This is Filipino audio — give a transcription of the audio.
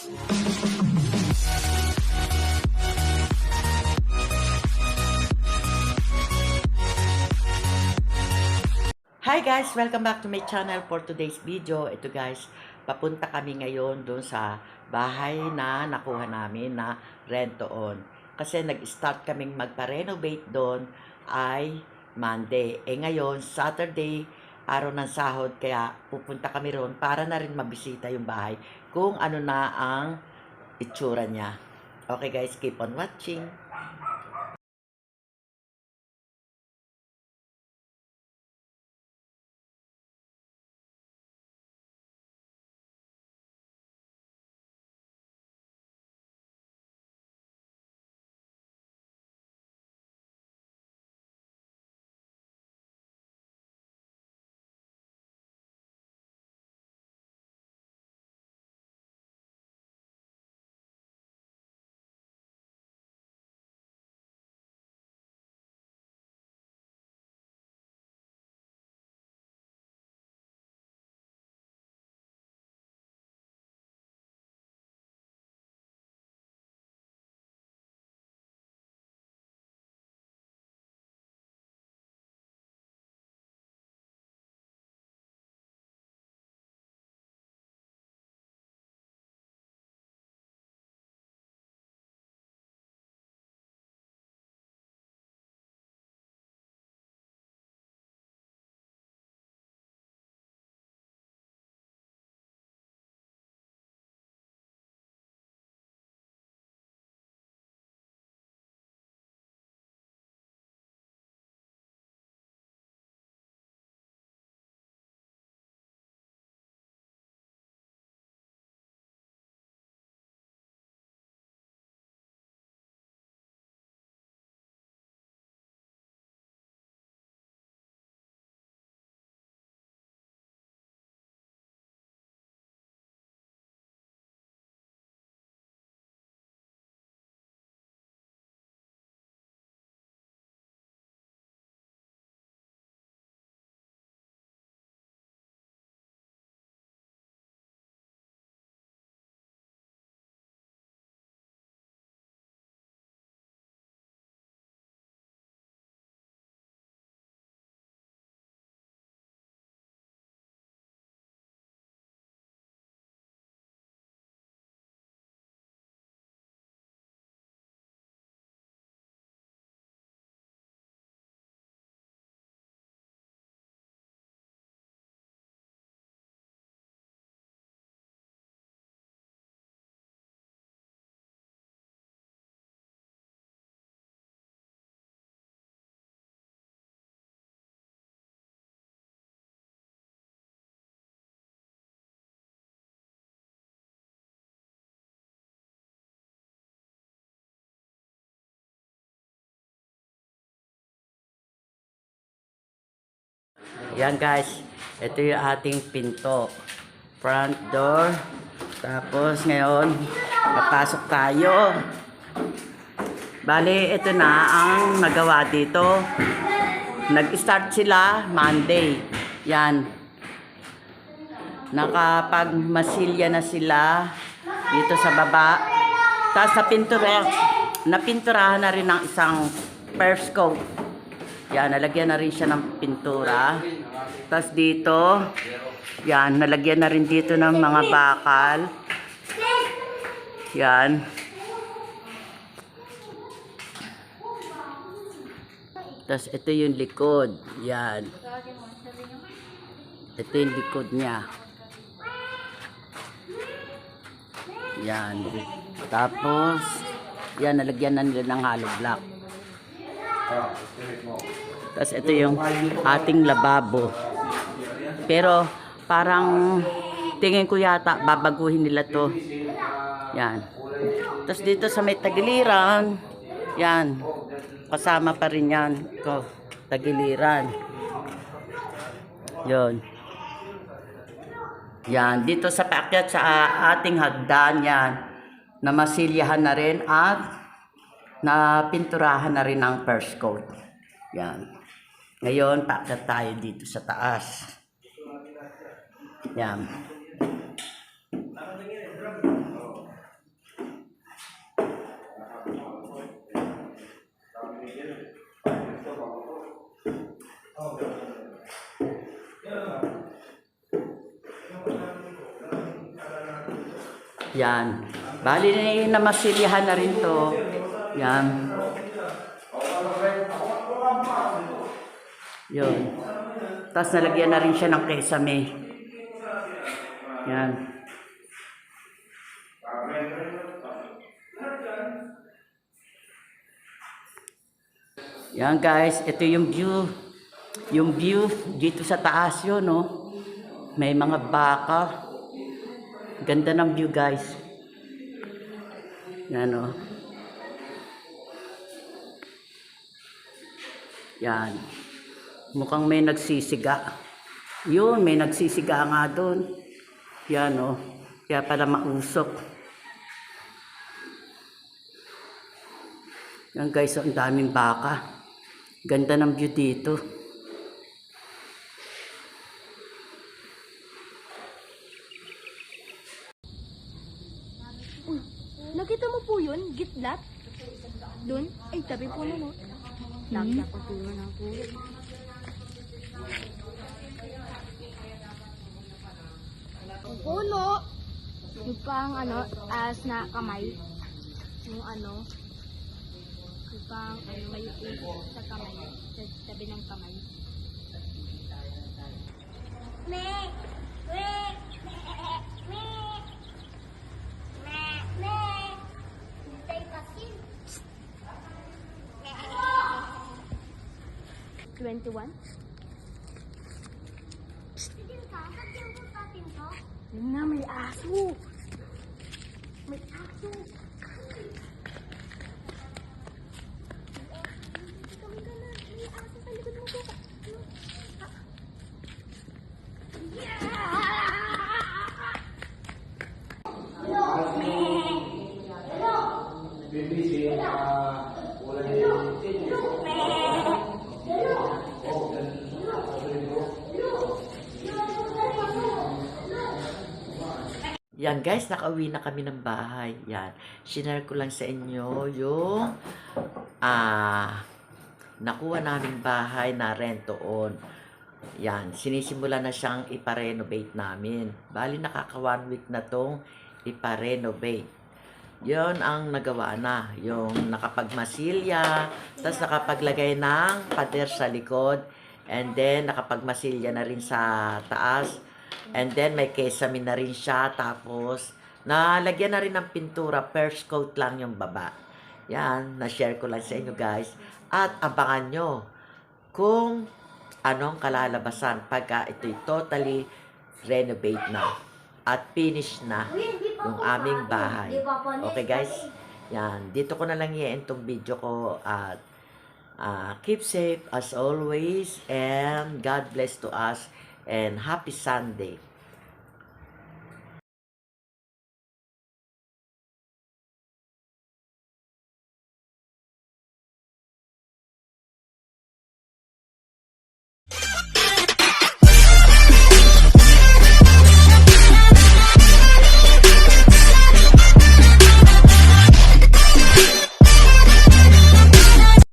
Hi guys! Welcome back to my channel for today's video. Ito guys, papunta kami ngayon doon sa bahay na nakuha namin na rent on. Kasi nag-start kaming magpa-renovate doon ay Monday. Eh ngayon, Saturday, araw ng sahod, kaya pupunta kami roon para na rin mabisita yung bahay kung ano na ang itsura niya. Okay guys, keep on watching. Yan guys, ito yung ating pinto. Front door. Tapos ngayon, papasok tayo. Bali, ito na ang nagawa dito. Nag-start sila Monday. Yan. Nakapagmasilya na sila dito sa baba. Tapos napintura, napinturahan na rin ng isang first. Yan, nalagyan na rin siya ng pintura. Tapos dito, yan, nalagyan na rin dito ng mga bakal. Yan. Tapos ito yung likod. Yan. Ito yung likod niya. Yan. Tapos, yan, nalagyan na nila ng hollow block. Tapos ito yung ating lababo. Pero parang tingin ko yata babaguhin nila to. Yan. Tapos dito sa may tagiliran, yan. Kasama pa rin yan. Ito, tagiliran. Yon. Yan. Dito sa paakyat sa ating hagdan, yan. Na masilyahan na rin at na pinturahan na rin ang first coat. Yan. Ngayon, paakyat tayo dito sa taas. Yan. Yan. Bali na namasilihan na rin to. Yan. Yun. Tapos nalagyan na rin siya ng kesame. Yan. Yan guys, ito yung view. Yung view dito sa taas yun, no? May mga baka. Ganda ng view guys. Yan, no? Yan. Mukhang may nagsisiga. Yun, may nagsisiga nga doon. Yan, no? Kaya pala mausok. Yan guys, ang daming baka. Ganda ng view dito. Nakita mo po yun? Gitlat? Doon? Ay, tabi po na, no? Nagkakatuwa na po. Puno! Yung pang ano, as na kamay. Yung ano, yung pang ano, may sa kamay. Sa tabi ng kamay. Me! Me! Me! Me! Me! Hintay kasi. 21? Yun nga, may aso. May aso. Kami ka na. May aso sa likod mo. Kuka. Yan guys, nakauwi na kami ng bahay. Yan. Sinare ko lang sa inyo yung ah nakuha naming bahay na rent-to-own. Yan. Sinisimula na siyang iparenovate namin. Bali, nakaka one week na tong iparenovate. Yon ang nagawa na. Yung nakapagmasilya, tapos nakapaglagay ng pader sa likod, and then nakapagmasilya na rin sa taas, and then may kesame na rin siya, tapos nalagyan na rin ng pintura, first coat lang yung baba. Yan, na-share ko lang sa inyo guys. At abangan nyo kung anong kalalabasan pagka ito'y totally renovate na at finish na yung aming bahay. Okay guys? Yan. Dito ko na lang i tong video ko at ah, keep safe as always and God bless to us and happy Sunday.